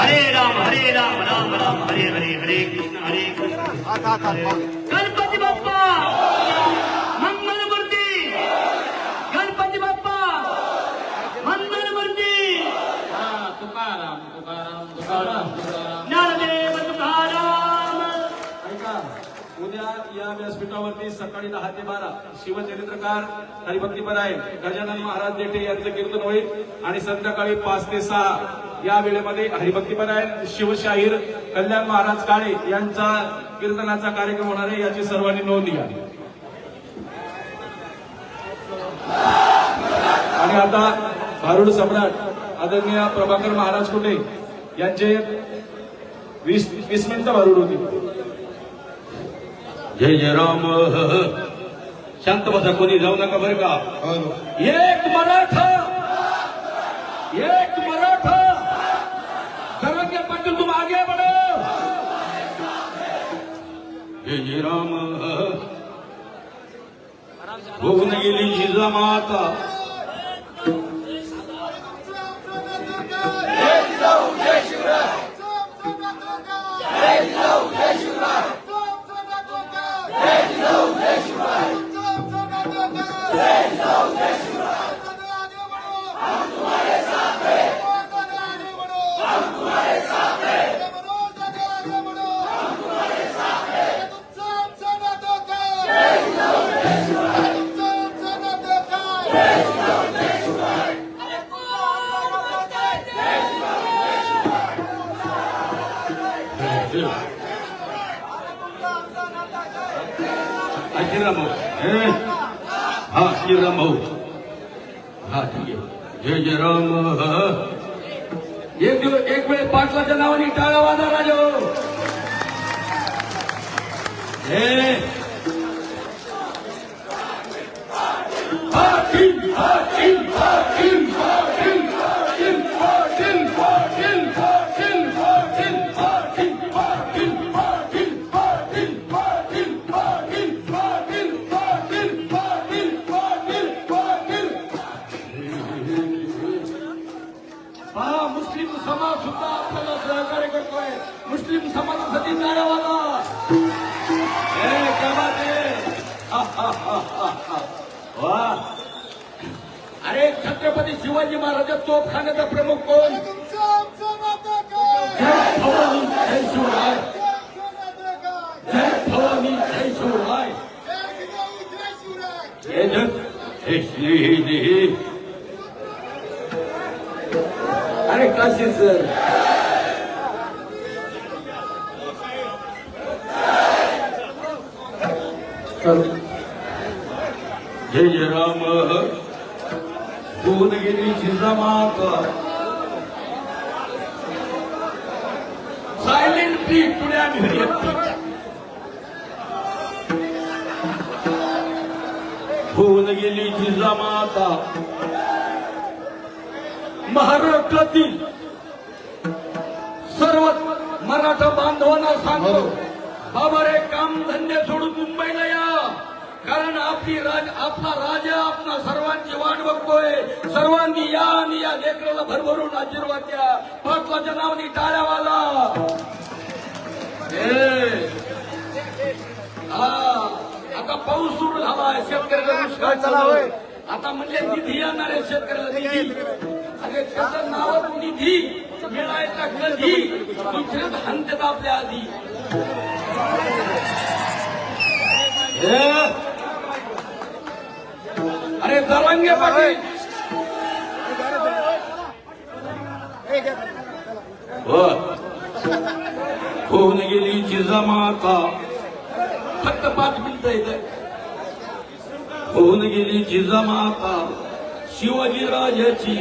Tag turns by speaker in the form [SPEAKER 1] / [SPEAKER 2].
[SPEAKER 1] हरे राम हरे राम राम राम हरे हरे हरे कृष्ण हरे कृष्ण गणपती बाप्पा
[SPEAKER 2] व्यासपीठावरती सकाळी दहा ते बारा शिवचरित्रकार हरिभक्तीपर आहे गजानन महाराज देठे यांचं कीर्तन होईल आणि संध्याकाळी पाच ते सहा या वेळेमध्ये हरिभक्तीपर आहे शिवशाहीर कल्याण महाराज काळे यांचा कीर्तनाचा कार्यक्रम होणार आहे. याची सर्वांनी नोंद घ्या. आणि आता भारुड सम्राट आदरणीय प्रभाकर महाराज कुटे यांचे वीस वीस मिनिटं भारुड होती.
[SPEAKER 3] जय जय राम. शांत बसा कोणी जाऊ नका बरं का? एक मराठा एक मराठा. सर्वज्ञ पाटील तुम आगे बढ़ो. जय जय राम. होऊन गेली जिजामाता हा श्रीराम भाऊ हे? हा श्रीराम भाऊ हा ठीक आहे जय जय राम एक दिवस एक वेळ पाटलाच्या नावाने टाळा वाजा राजा हे पाटील पाटील पाटील हा मुस्लिम समाज सुद्धा आपल्याला सहकार्य करतोय. मुस्लिम समाजासाठी टाळावाला हे. वा. अरे छत्रपती शिवाजी महाराज तोफखान्याचा प्रमुख कोण? जय भवानी जय शिवराय. जय भवानी जय शिवराय. हे श्री. Mübarek nasılsın? जय राम भुवनगिरीची जमात सायलेंट प्लीज टुडे आय भुवनगिरीची जमात महाराष्ट्रातील सर्व मराठा बांधवांना सांगतो बाबा रे काम धंदे सोडून मुंबईला या. कारण आपली राज आपला राजा आपला सर्वांची वाट बघतोय. सर्वांनी या आणि या लेकराला भरभरून आशीर्वाद द्या. पाटलाच्या नावाने टाळ्यावाला. हा. आता पाऊस सुरू झालाय शेतकऱ्याला दुष्काळ. आता म्हणजे निधी येणार आहे शेतकऱ्याला निधी. अरे त्याचं नाव कोणी धी मिळायचा कधी? दुसरं हंत आपल्या आधी. अरे दरवांगे पाटील. होऊन गेली जिजामाता फक्त पाच मिनिट येत होऊन गेली जिजामाता शिवाजीराजाची